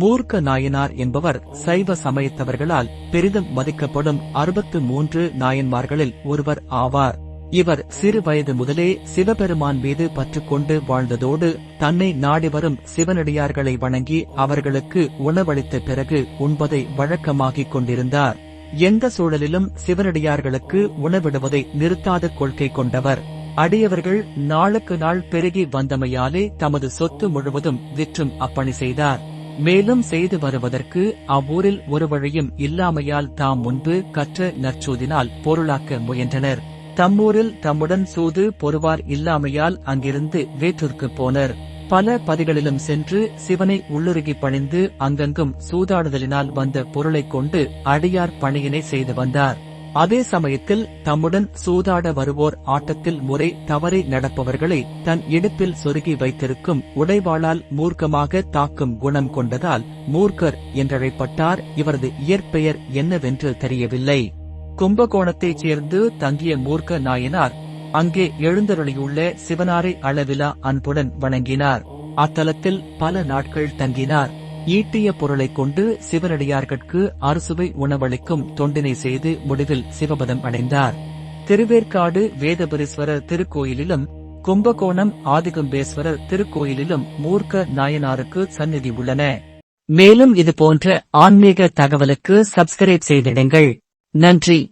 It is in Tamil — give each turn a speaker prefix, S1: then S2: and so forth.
S1: மூர்க்க நாயனார் என்பவர் சைவ சமயத்தவர்களால் பெரிதும் மதிக்கப்படும் அறுபத்து மூன்று நாயன்மார்களில் ஒருவர் ஆவார். இவர் சிறு வயது முதலே சிவபெருமான் மீது பற்றுக்கொண்டு வாழ்ந்ததோடு தன்னை நாடி வரும் சிவனடியார்களை வணங்கி அவர்களுக்கு உணவளித்த பிறகு உண்பதை வழக்கமாகிக் கொண்டிருந்தார். எந்த சூழலிலும் சிவனடியார்களுக்கு உணவிடுவதை நிறுத்தாத கொள்கை கொண்டவர். அடியவர்கள் நாளுக்கு நாள் பெருகி வந்தமையாலே தமது சொத்து முழுவதும் விற்றும் அப்பணி செய்தார். மேலும் செய்து வருவதற்கு அவ்வூரில் ஒரு வழியும் இல்லாமையால் தாம் முன்பு கற்ற நற்சூதினால் பொருளாக்க முயன்றனர். தம்மூரில் தம்முடன் சூது பொறுவார் இல்லாமையால் அங்கிருந்து வேற்றூர்க்கு போனர். பல பதிகளிலும் சென்று சிவனை உள்ளுருகி பணிந்து அங்கங்கும் சூதாடுதலினால் வந்த பொருளைக் கொண்டு அடியார் பணியினை செய்து வந்தார். அதே சமயத்தில் தம்முடன் சூதாட வருவோர் ஆட்டத்தில் முறை தவறி நடப்பவர்களை தன் இடுப்பில் சொருகி வைத்திருக்கும் உடைவாளால் மூர்க்கமாக தாக்கும் குணம் கொண்டதால் மூர்க்கர் என்றழைப்பட்டார். இவரது இயற்பெயர் என்னவென்று தெரியவில்லை. கும்பகோணத்தைச் சேர்ந்து தங்கிய மூர்க்க நாயனார் அங்கே எழுந்தருளியுள்ள சிவனாரை அளவிலா அன்புடன் வணங்கினார். அத்தலத்தில் பல நாட்கள் தங்கினார். ஈட்டிய பொருளைக் கொண்டு சிவனடியார்கட்கு அறுசுவை உணவளிக்கும் தொண்டினை செய்து முடிவில் சிவபதம் அடைந்தார். திருவேற்காடு வேதபுரீஸ்வரர் திருக்கோயிலிலும் கும்பகோணம் ஆதிகம்பேஸ்வரர் திருக்கோயிலிலும் மூர்க்க நாயனாருக்கு சந்நிதி உள்ளன. மேலும் இது போன்ற ஆன்மீக தகவலுக்கு சப்ஸ்கிரைப் செய்திடுங்கள். நன்றி.